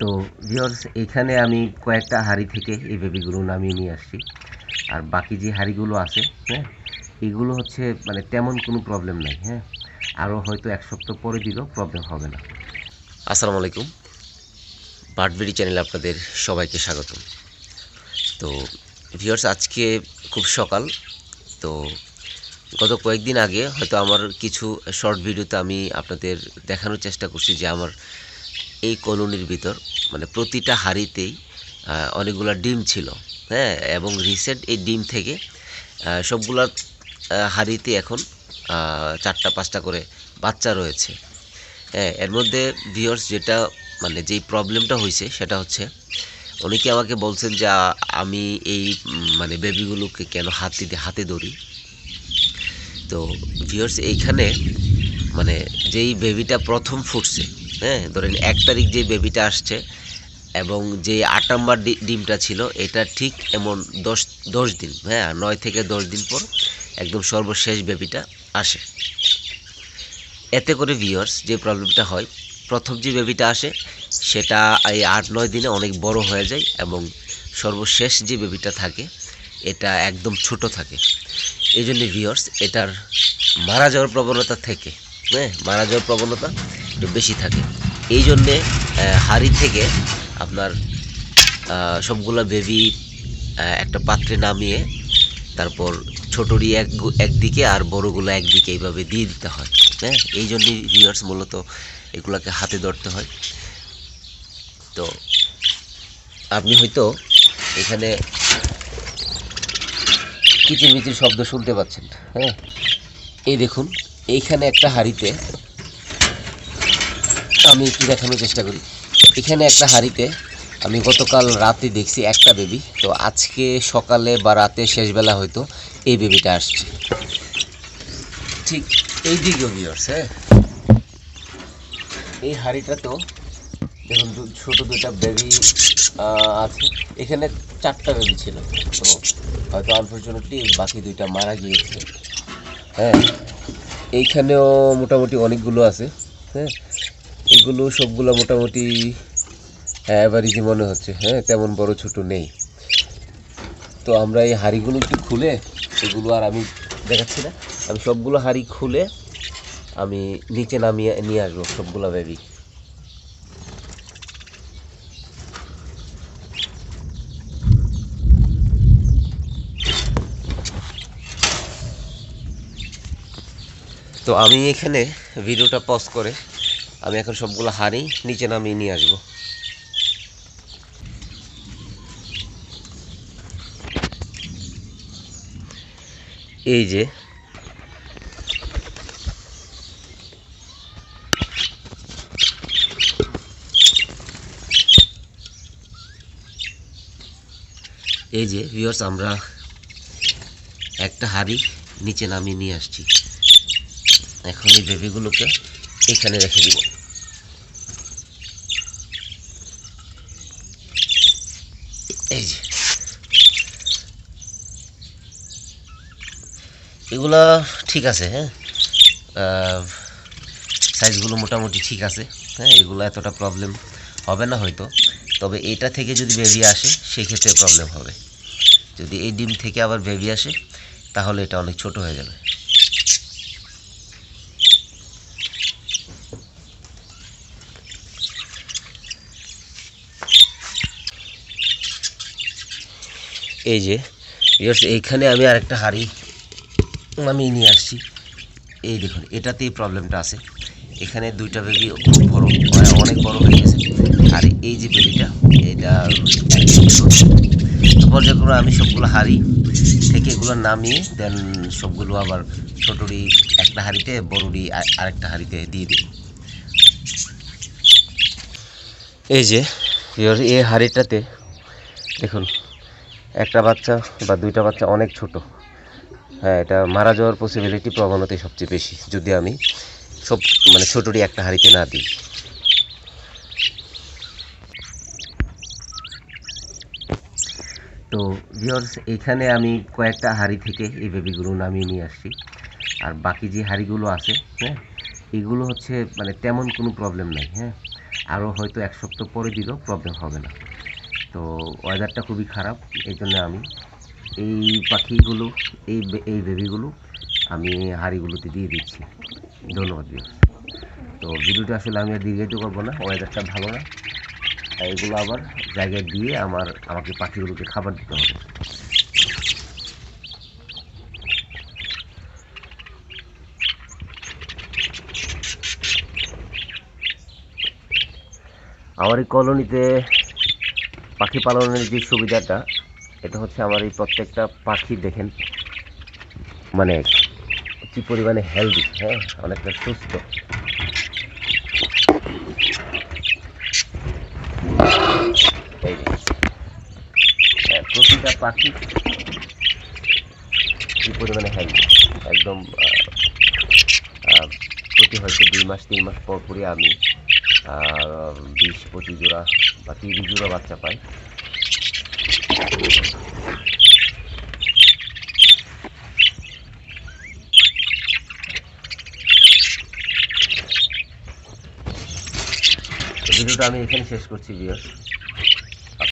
তো ভিওর্স এইখানে আমি কয়েকটা হাঁড়ি থেকে এই বেবিগুলো নামিয়ে নিয়ে আসছি। আর বাকি যে হাঁড়িগুলো আছে হ্যাঁ এগুলো হচ্ছে মানে তেমন কোনো প্রবলেম নাই হ্যাঁ। আরও হয়তো এক সপ্তাহ পরে দিলেও প্রবলেম হবে না। আসসালামু আলাইকুম। বার্ডবেরি চ্যানেলে আপনাদের সবাইকে স্বাগতম। তো ভিওর্স আজকে খুব সকাল। তো গত কয়েকদিন আগে হয়তো আমার কিছু শর্ট ভিডিওতে আমি আপনাদের দেখানোর চেষ্টা করছি যে আমার এই কলোনির ভিতর মানে প্রতিটা হাঁড়িতেই অনেকগুলা ডিম ছিল হ্যাঁ? এবং রিসেন্ট এই ডিম থেকে সবগুলা আহ, এখন চারটা পাঁচটা করে বাচ্চা রয়েছে। হ্যাঁ এর মধ্যে ভিওর্স যেটা মানে যেই প্রবলেমটা হয়েছে সেটা হচ্ছে অনেকে আমাকে বলছেন যে আমি এই মানে বেবিগুলোকে কেন হাতে হাতে ধরি? তো ভিওর্স এইখানে মানে যেই বেবিটা প্রথম ফুটছে হ্যাঁ ধরেন এক তারিখ যে বেবিটা আসছে এবং যে আট নম্বর ডিমটা ছিল, এটা ঠিক এমন দশ দশ দিন হ্যাঁ নয় থেকে দশ দিন পর একদম সর্বশেষ বেবিটা আসে। এতে করে ভিওর্স যে প্রবলেমটা হয়, প্রথম যে বেবিটা আসে, সেটা এই আট, নয় দিনে অনেক বড় হয়ে যায় এবং সর্বশেষ যে বেবিটা থাকে, এটা একদম ছোট থাকে। এই জন্য ভিওর্স এটার মারা যাওয়ার প্রবণতা থেকে হ্যাঁ মারা যাওয়ার প্রবণতা একটু বেশি থাকে। এই জন্যে হাঁড়ি থেকে আপনার সবগুলা বেবি একটা পাত্রে নামিয়ে তারপর ছোটরি এক একদিকে আর বড়গুলো একদিকে এইভাবে দিয়ে দিতে হয় হ্যাঁ? এই জন্যই ভিউয়ার্স মূলত এগুলাকে হাতে ধরতে হয়। তো আপনি হয়তো এখানে কিচিরমিচির শব্দ শুনতে পাচ্ছেন হ্যাঁ? এই দেখুন, এইখানে একটা হাঁড়িতে আমি একটু দেখানোর চেষ্টা করি। এখানে একটা হাঁড়িতে আমি গতকাল রাতে দেখছি একটা বেবি তো আজকে সকালে বা রাতে শেষবেলা হয়তো এই বেবিটা আসছে। ঠিক এই বিয়ার্স হ্যাঁ? এই হাঁড়িটা তো দেখুন ছোট দুটা বেবি আছে। এখানে চারটা বেবি ছিল, তো হয়তো আনফর্চুনেটলি বাকি দুইটা মারা গিয়েছে। হ্যাঁ এইখানেও মোটামুটি অনেকগুলো আছে হ্যাঁ? এগুলো সবগুলো মোটামুটি অ্যাভারেজই মনে হচ্ছে হ্যাঁ তেমন বড় ছোট নেই। তো আমরা এই হাঁড়িগুলো একটু খুলে, এগুলো আর আমি দেখাচ্ছি না, আমি সবগুলো হাঁড়ি খুলে আমি নিচে নামিয়ে নিয়ে আসব, সবগুলো বেবি তো আমি এখানে ভিডিওটা পজ করে আমি এখন সবগুলো হাঁড়ি নিচে নামিয়ে নিয়ে আসব। এই যে এই যে ভিউয়ার্স আমরা একটা হাড়ি নিচে নামিয়ে নিয়ে আসছি। এখন এই বেবিগুলোকে এখানে রেখে দিব। এই যে। এগুলা ঠিক আছে হ্যাঁ? সাইজগুলো মোটামুটি ঠিক আছে হ্যাঁ? এগুলো এতটা প্রবলেম হবে না হয়তো। তবে এটা থেকে যদি বেবি আসে, সেক্ষেত্রে প্রবলেম হবে। যদি এই ডিম থেকে আবার বেবি আসে, তাহলে এটা অনেক ছোট হয়ে যাবে। এই যে এইখানে আমি আরেকটা হাঁড়ি আমি নিয়ে আসছি। এই দেখুন, এটাতেই প্রবলেমটা আছে। এখানে দুইটা বেবি বড় মানে অনেক বড় হয়ে গেছে। আর এই যে বেবিটা, এটা পর্যায়ক্রমে আমি সবগুলো হাঁড়ি থেকে এগুলো নামিয়ে দেন সবগুলো আবার ছোটরি একটা হাঁড়িতে বড়রি আর- আরেকটা হাঁড়িতে দিয়ে দিই। এই যে এই হাঁড়িটাতে দেখুন একটা বাচ্চা বা দুইটা বাচ্চা অনেক ছোট। হ্যাঁ এটা মারা যাওয়ার পসিবিলিটি প্রবণতাই সবচেয়ে বেশি, যদি আমি সব মানে ছোটরি একটা হাঁড়িতে না দিই। তো ভিওর্স এইখানে আমি কয়েকটা হাঁড়ি থেকে এই বেবিগুলো নামিয়ে নিয়ে আসছি। আর বাকি যে হাঁড়িগুলো আছে হ্যাঁ এগুলো হচ্ছে মানে তেমন কোনো প্রবলেম নাই হ্যাঁ। আরও হয়তো এক সপ্তাহ পরে দিলেও প্রবলেম হবে না। তো ওয়েদারটা খুবই খারাপ এই জন্য আমি এই পাখিগুলো, এই এই বেবিগুলো আমি হাঁড়িগুলোতে দিয়ে দিচ্ছি। ধন্যবাদ। তো ভিডিওটা আসলে আমি আর দীর্ঘায়িত করব না ওয়েদারটা ভালো না। এগুলো আবার জায়গায় দিয়ে আমার, আমাকে পাখিগুলোকে খাবার দিতে হবে। আমার এই কলোনিতে পাখি পালনের যে সুবিধাটা এটা হচ্ছে আমার এই প্রত্যেকটা পাখি দেখেন মানে কি পরিমাণে হেলদি হ্যাঁ অনেকটা সুস্থ। হ্যাঁ, প্রতিটা পাখি কি পরিমাণে হেলদি একদম প্রতি হয়তো দুই মাস তিন মাস পর পরই আমি বিশ পঁচিশ জোড়া বা তিরিশ জোড়া বাচ্চা পাই ভিডিওটা আমি এখানে শেষ করছি বিয়ার